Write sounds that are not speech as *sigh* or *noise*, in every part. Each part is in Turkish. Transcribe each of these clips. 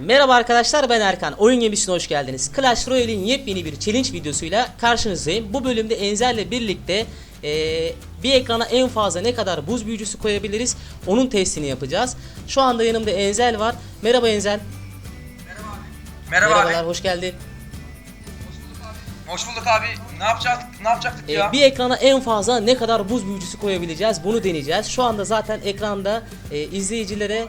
Merhaba arkadaşlar ben Erkan. Oyun gemisine hoş geldiniz. Clash Royale'in yepyeni bir challenge videosuyla karşınızdayım. Bu bölümde Enzel'le birlikte eee, bir ekrana en fazla ne kadar buz büyücüsü koyabiliriz onun testini yapacağız. Şu anda yanımda Enzel var. Merhaba Enzel. Merhaba Merhabalar abi. hoş geldin. Hoş bulduk abi. Ne yapacaktık? Ne yapacaktık Ee, ya? bir ekrana en fazla ne kadar buz büyücüsü koyabileceğiz bunu deneyeceğiz. Şu anda zaten ekranda e, izleyicilere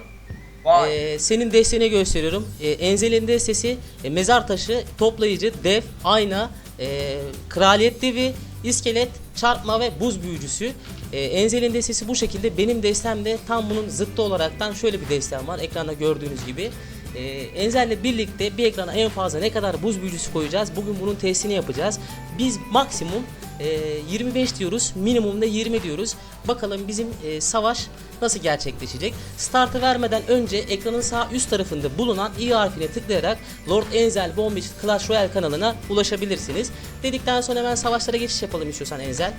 Vay. e, senin desteğini gösteriyorum. E, Enzel'in destesi e, mezar taşı, toplayıcı, dev, ayna, e, kraliyet devi, iskelet, çarpma ve buz büyücüsü. E, Enzel'in destesi bu şekilde. Benim destem de tam bunun zıttı olaraktan şöyle bir destem var. Ekranda gördüğünüz gibi. E, Enzel'le birlikte bir ekrana en fazla ne kadar buz büyücüsü koyacağız. Bugün bunun testini yapacağız. Biz maksimum e, 25 diyoruz. Minimumda 20 diyoruz. Bakalım bizim e, savaş nasıl gerçekleşecek? Startı vermeden önce ekranın sağ üst tarafında bulunan i harfine tıklayarak Lord Enzel Bombich Clash Royale kanalına ulaşabilirsiniz. Dedikten sonra hemen savaşlara geçiş yapalım istiyorsan Enzel.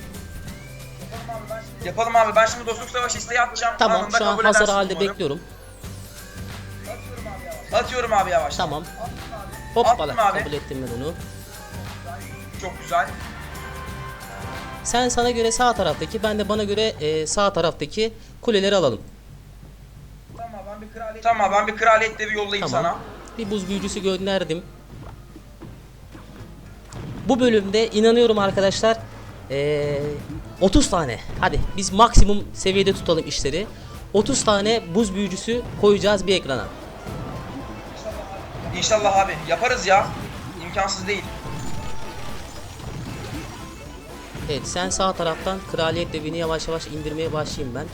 Yapalım abi. Ben şimdi dostluk savaşı isteği atacağım. Tamam Anında şu an kabul hazır edersin halde umarım. bekliyorum. Atıyorum abi yavaş. Tamam. Attım Hoppala abi. kabul ettim ben onu. Çok güzel. Sen sana göre sağ taraftaki ben de bana göre e, sağ taraftaki kuleleri alalım. Tamam ben bir kraliyet devi yollayayım Tamam. sana. Bir buz büyücüsü gönderdim. Bu bölümde inanıyorum arkadaşlar eee, 30 tane. Hadi biz maksimum seviyede tutalım işleri. 30 tane buz büyücüsü koyacağız bir ekrana. İnşallah abi. Yaparız ya. İmkansız değil. Evet sen sağ taraftan kraliyet devini yavaş yavaş indirmeye başlayayım ben.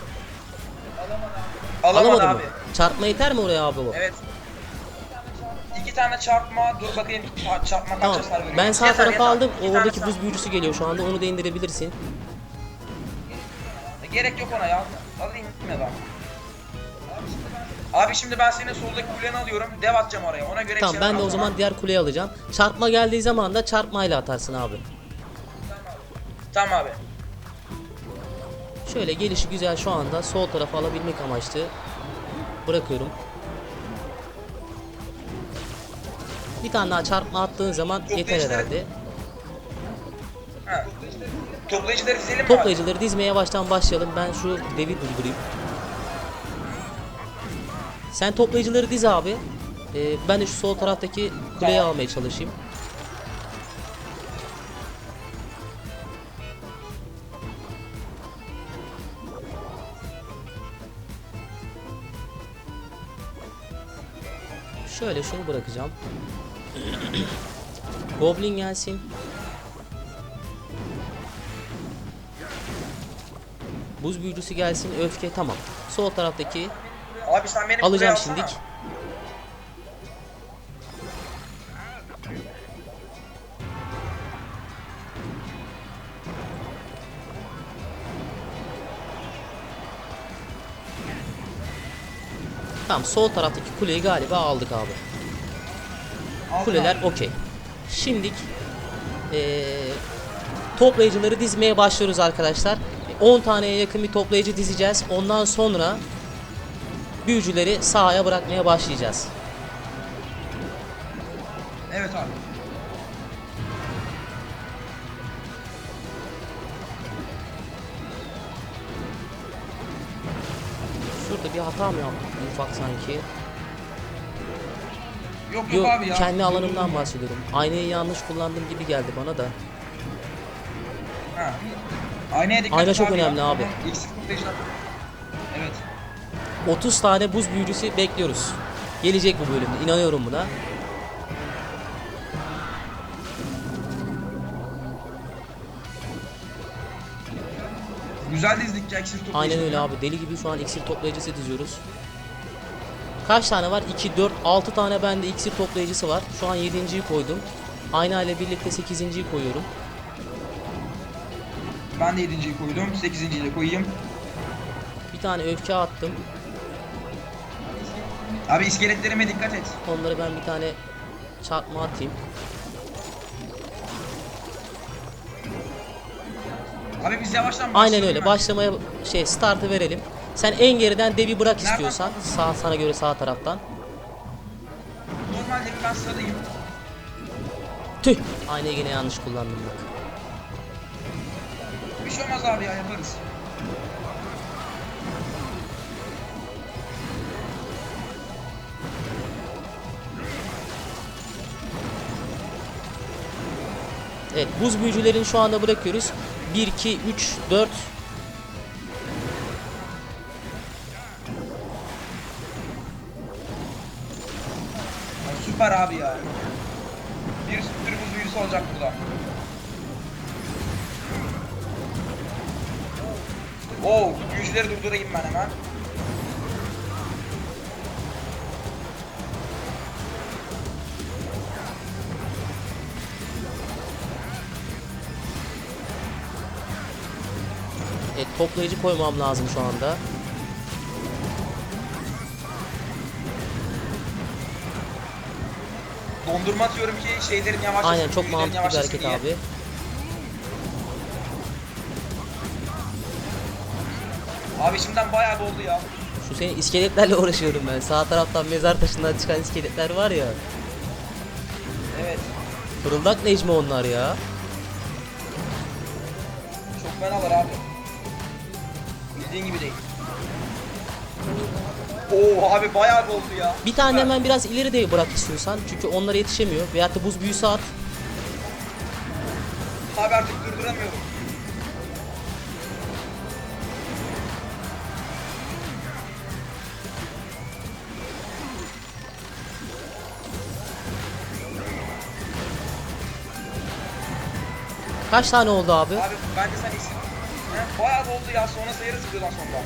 Alamadı, Alamadı mı? abi. Çarpma yeter mi oraya abi bu? Evet. İki tane çarpma. Dur bakayım. Ça- Çarpma kaç Tamam. hasar veriyor? Ben sağ Yeter, tarafa yeter. aldım. İki tane Oradaki buz büyücüsü geliyor şu anda. Onu da indirebilirsin. Gerek yok ona ya. Alayım ben. Abi şimdi ben senin soldaki kuleni alıyorum. Dev atacağım oraya. Ona göre Tamam şey ben de o zaman diğer kuleyi alacağım. Çarpma geldiği zaman da çarpmayla atarsın abi. Tamam abi. Şöyle gelişi güzel şu anda sol tarafa alabilmek amaçlı bırakıyorum. Bir tane daha çarpma attığın zaman yeter Toplayıcıları- herhalde. Ha. Toplayıcıları dizelim mi abi? Toplayıcıları dizmeye yavaştan başlayalım. Ben şu devi durdurayım. Sen toplayıcıları diz abi. Ee, ben de şu sol taraftaki kuleyi almaya çalışayım. Şöyle şunu bırakacağım. Goblin gelsin. Buz büyücüsü gelsin. Öfke tamam. Sol taraftaki Abi sen beni alacağım buraya alsana. şimdik. Tamam sol taraftaki kuleyi galiba aldık abi. Kuleler okey. Şimdik eee, toplayıcıları dizmeye başlıyoruz arkadaşlar. 10 taneye yakın bir toplayıcı dizeceğiz. Ondan sonra büyücüleri sahaya bırakmaya başlayacağız. Evet abi. Bir hata mı yaptım ufak sanki? Yok yok, Yok abi ya. kendi alanımdan bahsediyorum. Aynayı yanlış kullandım gibi geldi bana da. Ha. Aynaya dikkat Ayna çok abi ya. önemli abi. Eksik toplayıcılar. Evet. 30 tane buz büyücüsü bekliyoruz. Gelecek bu bölümde. inanıyorum buna. Güzel dizdik ya eksik toplayıcı. Aynen öyle abi. Deli gibi şu an iksir toplayıcısı diziyoruz. Kaç tane var? 2, 4, 6 tane bende iksir toplayıcısı var. Şu an 7.yi koydum. Ayna ile birlikte 8.yi koyuyorum. Ben de 7.yi koydum. 8.yi de koyayım. Bir tane öfke attım. Abi iskeletlerime dikkat et. Onları ben bir tane çarpma atayım. Abi biz yavaştan Aynen öyle. Başlamaya şey startı verelim. Sen en geriden devi bırak Nereden? istiyorsan. Sağ sana göre sağ taraftan. demin ben sıradayım. Tüh. Aynayı yine yanlış kullandım bak. Bir şey olmaz abi ya yaparız. Evet buz büyücülerini şu anda bırakıyoruz. 1, 2, 3, 4. Ay, süper abi ya. Bir sürü buz büyüsü olacak burada. Oo, büyücüleri durdurayım ben hemen. Toplayıcı koymam lazım şu anda. Dondurma atıyorum ki şeylerin yavaşlasın. Aynen çok mantıklı bir hareket diye. abi. Abi şimdiden bayağı doldu ya. Şu senin iskeletlerle *laughs* uğraşıyorum ben. Sağ taraftan mezar taşından çıkan iskeletler var ya. Evet. Fırıldak Necmi onlar ya. Çok fenalar abi. Bildiğin gibi değil. Oo abi bayağı doldu ya. Bir tane hemen biraz ileri de bırak istiyorsan. Çünkü onlara yetişemiyor. Veyahut da buz büyüsü at. Abi artık durduramıyorum. Kaç tane oldu abi? Abi bence sen iyisin. Bayağı doldu ya sonra sayarız videodan sonra.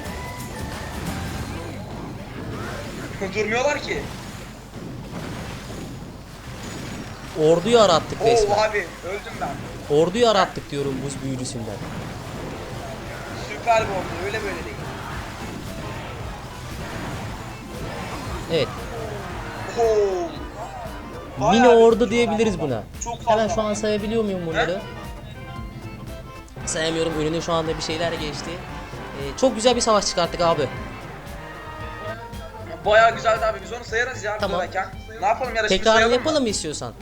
Durmuyorlar ki. Orduyu arattık Oo resmen. abi öldüm ben. Orduyu arattık diyorum buz büyücüsünden. Süper bir oldu öyle böyle değil. Evet. Oo. Mini ordu diyebiliriz buna. Çok fazla. Hemen şu an sayabiliyor muyum bunları? He? Sayamıyorum. Önüne şu anda bir şeyler geçti. Ee, çok güzel bir savaş çıkarttık abi. Bayağı güzeldi abi biz onu sayarız ya Tamam. Ne yapalım yarışmayı Tekrarını sayalım yapalım mı? mı istiyorsan?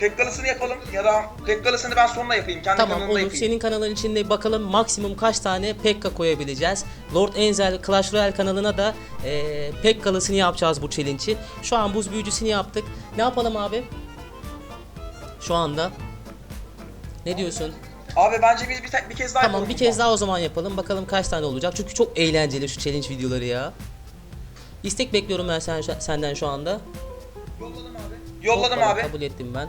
Pekkalısını yapalım ya da Pekkalısını ben sonra yapayım. Kendi Tamam kanalımda olur. yapayım. Senin kanalın içinde bakalım maksimum kaç tane Pekka koyabileceğiz. Lord Enzel Clash Royale kanalına da e, Pekka'lısını yapacağız bu challenge'i. Şu an buz büyücüsünü yaptık. Ne yapalım abi? Şu anda. Ne diyorsun? Abi bence biz bir, te- bir kez daha Tamam yapalım. bir kez daha o zaman yapalım. Bakalım kaç tane olacak. Çünkü çok eğlenceli şu challenge videoları ya. İstek bekliyorum ben sen, senden şu anda. Yolladım abi. Yolladım Hoppa, abi. Kabul ettim ben.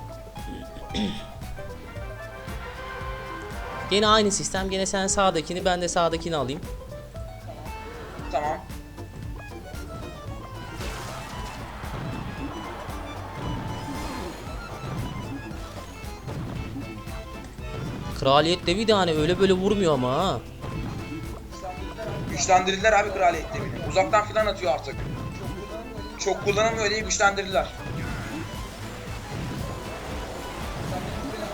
Gene aynı sistem. Gene sen sağdakini ben de sağdakini alayım. Tamam. Kraliyet devi de hani öyle böyle vurmuyor ama ha. Güçlendirdiler abi kraliyet devini. Uzaktan filan atıyor artık. Çok kullanılmıyor diye güçlendirdiler.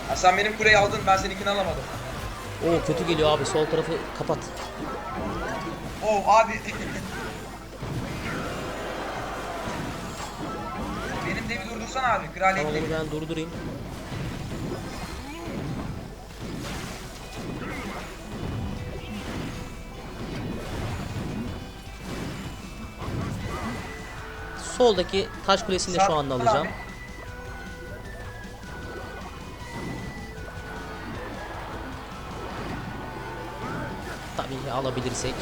Ha, sen benim kuleyi aldın ben seninkini alamadım. Oo kötü geliyor abi sol tarafı kapat. Oo abi. benim devi durdursan abi kraliyet Tamam devi. ben durdurayım. Soldaki taş kulesini de şu anda alacağım. abi. Tabii alabilirsek.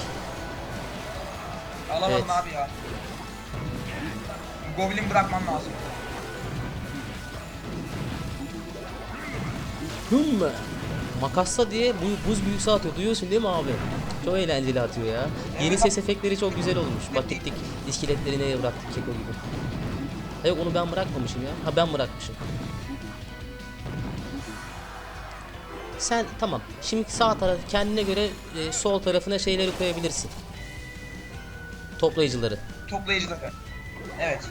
Alamadım Evet. abi ya. Goblin bırakman lazım. Hımm. Makasla diye bu buz büyüsü atıyor. Duyuyorsun değil mi abi? Çok eğlenceli atıyor ya. Yeni ses efektleri çok güzel olmuş. Bak gittik iskeletlerine bıraktık keko gibi. Ha Yok onu ben bırakmamışım ya. Ha ben bırakmışım. Sen tamam. Şimdi sağ taraf kendine göre e, sol tarafına şeyleri koyabilirsin. Toplayıcıları. Toplayıcıları. Evet.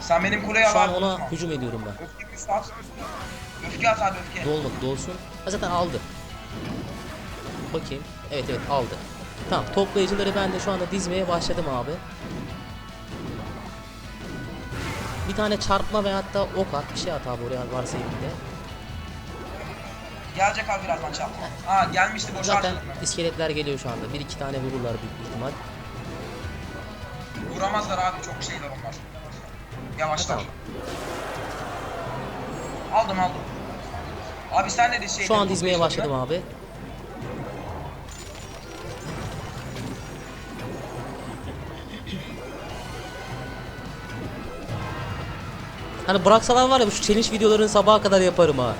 Sen benim kuleyi Şu an ona hücum ediyorum ben. Öfke. Öfke at abi öfke. Dolmadı dolsun. Ha zaten aldı. Bakayım. Evet evet aldı. Tamam toplayıcıları ben de şu anda dizmeye başladım abi. Bir tane çarpma ve hatta ok at bir şey at abi oraya varsa elinde. Gelecek abi birazdan çarpma. Aa gelmişti boş Zaten iskeletler geliyor şu anda. Bir iki tane vururlar büyük ihtimal. Vuramazlar abi çok şeyler onlar. Yavaşlar. Tamam. Aldım aldım. Abi sen de şey Şu an dizmeye başladım abi. Hani bıraksalar var ya bu şu challenge videolarını sabaha kadar yaparım ha.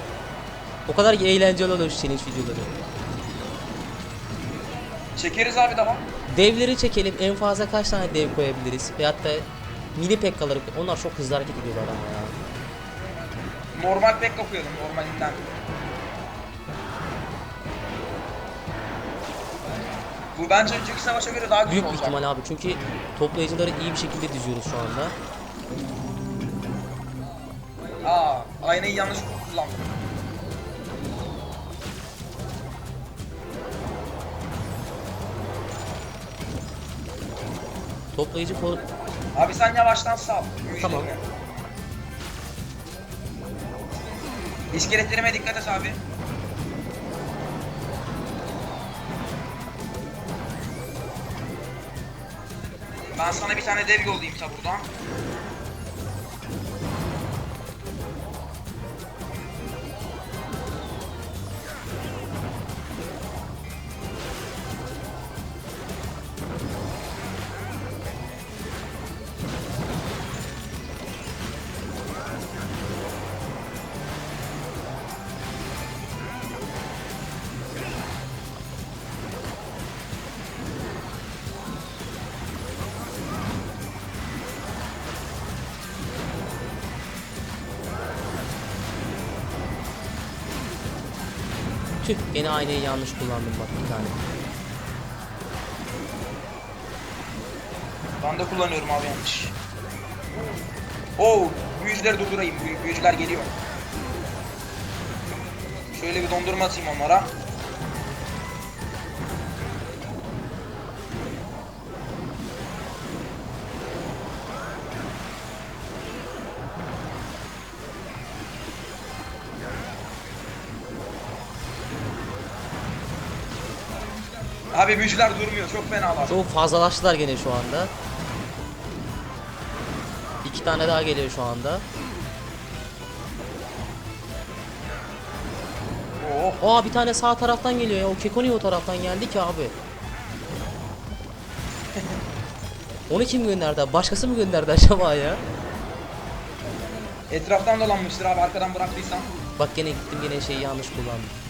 O kadar eğlenceli oluyor şu challenge videoları. Çekeriz abi devam. Devleri çekelim. En fazla kaç tane dev koyabiliriz? Veyahut da mini pekkaları onlar çok hızlı hareket ediyorlar ama ya. Normal pek okuyalım normalinden. Bu bence önceki savaşa göre daha güzel Büyük olacak. ihtimal abi çünkü toplayıcıları iyi bir şekilde diziyoruz şu anda. Aa, aynayı yanlış kullandım. Toplayıcı kol Abi sen yavaştan sal. Tamam. müjdelerini. İskeletlerime dikkat et abi. Ben sana bir tane dev yollayayım taburdan. Tüh gene aynayı yanlış kullandım bak bir tane. Ben de kullanıyorum abi yanlış. Oo, büyücüleri durdurayım. Büyü- büyücüler geliyor. Şöyle bir dondurma atayım onlara. Abi büyücüler durmuyor. Çok fenalar. Çok fazlalaştılar gene şu anda. İki tane daha geliyor şu anda. Oh. Aa bir tane sağ taraftan geliyor ya. O Keko niye o taraftan geldi ki abi? *laughs* Onu kim gönderdi? Başkası mı gönderdi acaba ya? Etraftan dolanmıştır abi arkadan bıraktıysam. Bak gene gittim gene şeyi yanlış kullandım.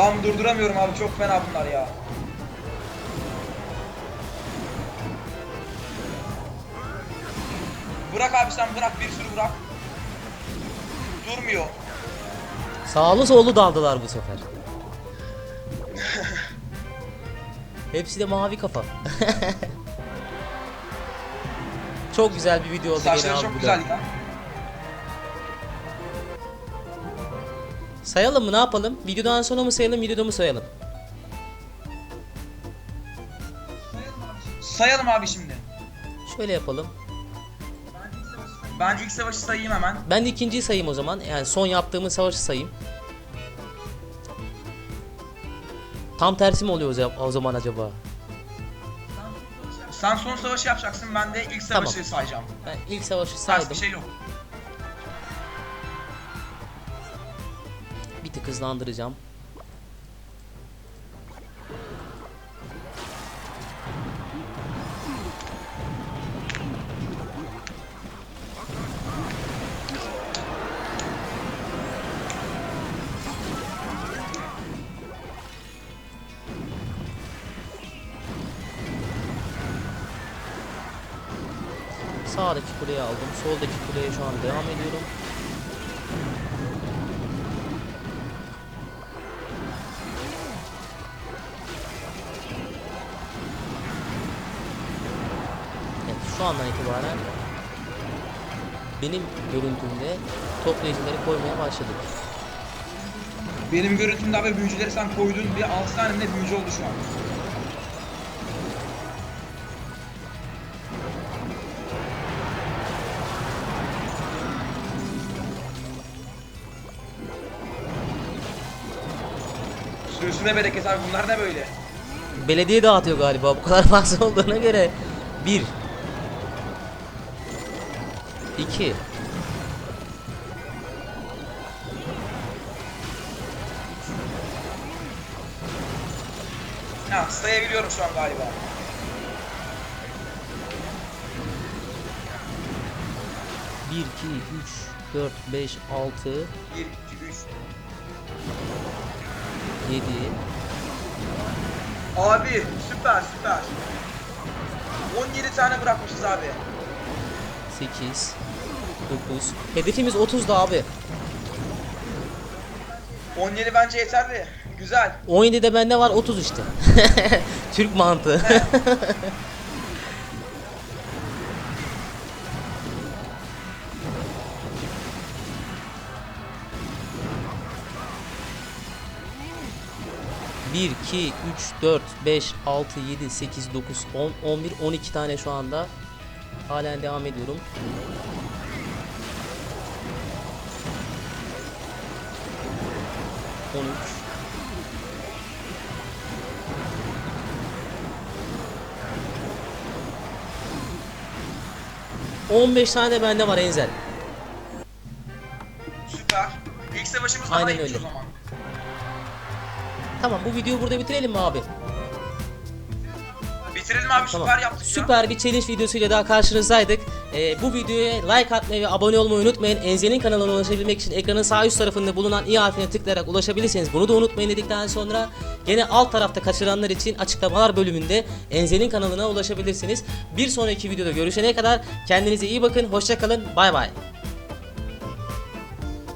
Ben durduramıyorum abi çok fena bunlar ya. Bırak abi sen bırak bir sürü bırak. Durmuyor. Sağlı sollu daldılar bu sefer. *laughs* Hepsi de mavi kafa. *laughs* çok güzel bir video oldu Saçları çok güzel ya. Sayalım mı ne yapalım? Videodan sonra mı sayalım videoda mı sayalım? Sayalım abi şimdi. Şöyle yapalım. Ben ilk savaşı sayayım hemen. Ben de ikinciyi sayayım o zaman. Yani son yaptığımız savaşı sayayım. Tam tersi mi oluyor o za- o zaman acaba? Sen son savaşı yapacaksın ben de ilk savaşı Tamam. sayacağım. Ben ilk savaşı Ters saydım. bir şey yok. Hızlandıracağım. Sağdaki kuleyi aldım. Soldaki kuleye şu an devam ediyorum. Benim görüntümde toplayıcıları koymaya başladık. Benim görüntümde abi büyücüleri sen koydun bir 6 tane de büyücü oldu şu an. Sürüsüne bereket abi bunlar ne böyle? Belediye dağıtıyor galiba bu kadar fazla *laughs* olduğuna göre. 1 2 Ha sayabiliyorum şu an galiba. bir, iki, üç, dört, beş, altı, 1, 2, 3. yedi, Abi süper süper. 17 tane bırakmışız abi. sekiz. Hedefimiz 30'da abi. 17 bence yeterli. Güzel. 17'de bende var 30 işte. *laughs* Türk mantığı. *laughs* Bir, iki, üç, dört, beş, altı, yedi, sekiz, dokuz, on, on bir, on iki tane şu anda. Halen devam ediyorum. On üç. 15 tane de bende var Enzel. Süper. İlk savaşımız daha Aynen öyle. o zaman. Tamam bu videoyu burada bitirelim mi abi? Bitirelim abi Tamam. süper yaptık ya. Süper bir challenge videosuyla daha karşınızdaydık. Ee, bu videoya like atmayı ve abone olmayı unutmayın. Enzel'in kanalına ulaşabilmek için ekranın sağ üst tarafında bulunan i harfine tıklayarak ulaşabilirsiniz. Bunu da unutmayın dedikten sonra gene alt tarafta kaçıranlar için açıklamalar bölümünde Enzel'in kanalına ulaşabilirsiniz. Bir sonraki videoda görüşene kadar kendinize iyi bakın. Hoşçakalın. Bay bay.